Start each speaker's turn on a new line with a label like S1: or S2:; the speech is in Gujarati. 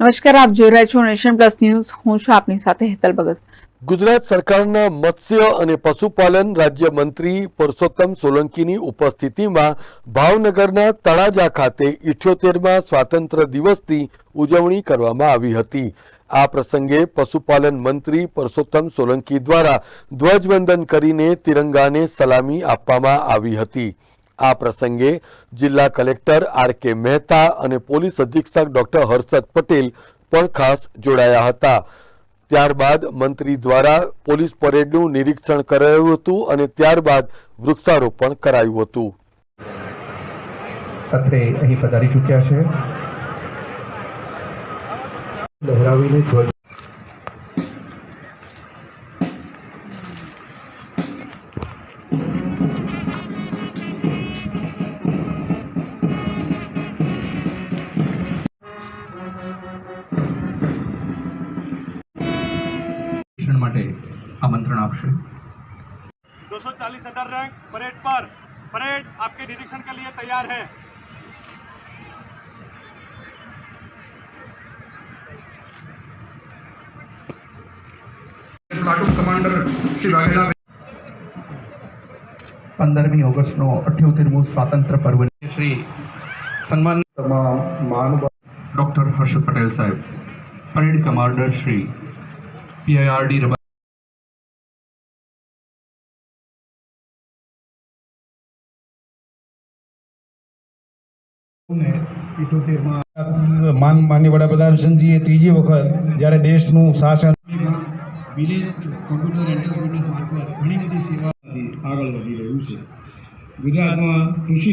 S1: નમસ્કાર, આપ જોઈ રહ્યા છો નેશન પ્લસ ન્યૂઝ. હું છું આપની સાથે હેતલ ભગત.
S2: ગુજરાત સરકારના મત્સ્ય અને પશુપાલન રાજ્ય મંત્રી પુરુષોત્તમ સોલંકીની ઉપસ્થિતિમાં ભાવનગરના તળાજા ખાતે ઇઠ્યોતેરમાં સ્વાતંત્ર્ય દિવસની ઉજવણી કરવામાં આવી હતી. આ પ્રસંગે પશુપાલન મંત્રી પરસોત્તમ સોલંકી દ્વારા ધ્વજવંદન કરીને તિરંગાને સલામી આપવામાં આવી હતી. આ પ્રસંગે જિલ્લા કલેક્ટર આર કે મહેતા અને પોલીસ અધિક્ષક ડોક્ટર હર્ષદ પટેલ પણ ખાસ જોડાયા હતા. ત્યારબાદ મંત્રી દ્વારા પોલીસ પરેડનું નિરીક્ષણ કરાયું હતું અને ત્યારબાદ વૃક્ષારોપણ કરાયું હતું.
S3: અત્રે અહીં પધારી ચૂક્યા છે. લહેરાવીને ધ્વજ માટે આમંત્રણ આપશે
S4: 240 अदर रैंक परेड पर परेड आपके निरीक्षण के लिए तैयार है
S3: પ્લાટૂન કમાન્ડર શ્રી વાઘેલા પંદરમી ઓગસ્ટનો અઠ્યોતેરમું સ્વાતંત્ર્ય પર્વ શ્રી સન્માન તમામ મહાનુભાવ ડૉક્ટર હર્ષદ પટેલ સાહેબ પરેડ કમાન્ડર શ્રી પીઆઈઆરડી રમા
S5: ઇઠોતેરમાં માન માન્ય વડાપ્રધાનશ્રીએ ત્રીજી વખત જ્યારે દેશનું શાસન વિલેજ કોમ્પ્યુટર એન્ટરપ્રિન્યોર્સ મારફત ઘણી બધી સેવા આગળ વધી રહ્યું છે. ગુજરાતમાં કૃષિ